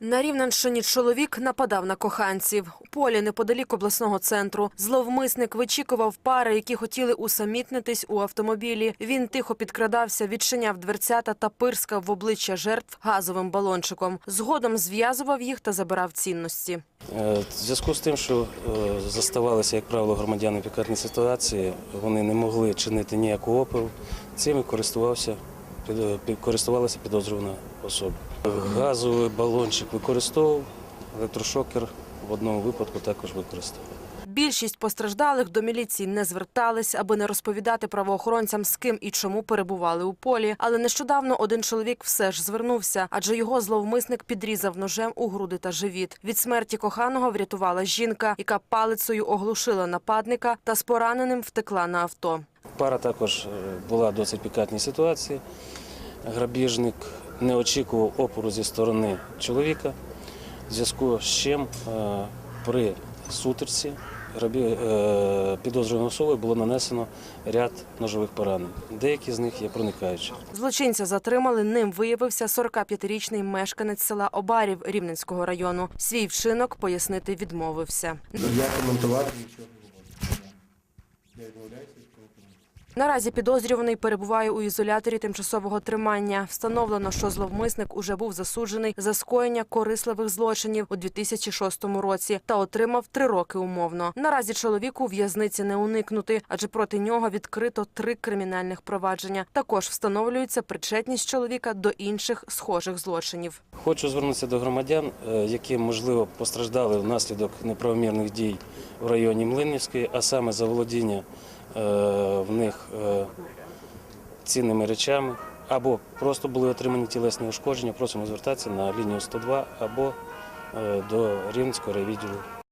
На Рівненщині чоловік нападав на коханців. У полі неподалік обласного центру. Зловмисник вичікував пари, які хотіли усамітнитись у автомобілі. Він тихо підкрадався, відчиняв дверцята та пирскав в обличчя жертв газовим балончиком. Згодом зв'язував їх та забирав цінності. Е, В зв'язку з тим, що е, заставалися, як правило, громадяни в пікетній ситуації, вони не могли чинити ніякого опору. Цим і користувався, користувалася підозрювана особа. Газовий балончик використовував, електрошокер в одному випадку також використовував. Більшість постраждалих до міліції не звертались, аби не розповідати правоохоронцям, з ким і чому перебували у полі. Але нещодавно один чоловік все ж звернувся, адже його зловмисник підрізав ножем у груди та живіт. Від смерті коханого врятувала жінка, яка палицею оглушила нападника та з пораненим втекла на авто. Пара також е, була в досить пікантній ситуації. Грабіжник не очікував опору зі сторони чоловіка, в зв'язку з чим е, при сутичці е, підозрюваною особою було нанесено ряд ножових поранень. Деякі з них є проникаючі. Злочинця затримали. Ним виявився 45-річний мешканець села Обарів Рівненського району. Свій вчинок пояснити відмовився. Я коментувати нічого не можу. Я відмовляюся від коментування. Наразі підозрюваний перебуває у ізоляторі тимчасового тримання. Встановлено, що зловмисник уже був засуджений за скоєння корисливих злочинів у 2006 році та отримав три роки умовно. Наразі чоловіку в'язниці не уникнути, адже проти нього відкрито три кримінальних провадження. Також встановлюється причетність чоловіка до інших схожих злочинів. Хочу звернутися до громадян, е, які, можливо, постраждали внаслідок неправомірних дій в районі Млинівської, а саме заволодіння е, в них е, цінними речами, або просто були отримані тілесні ушкодження, просимо звертатися на лінію 102 або е, до Рівненського райвідділу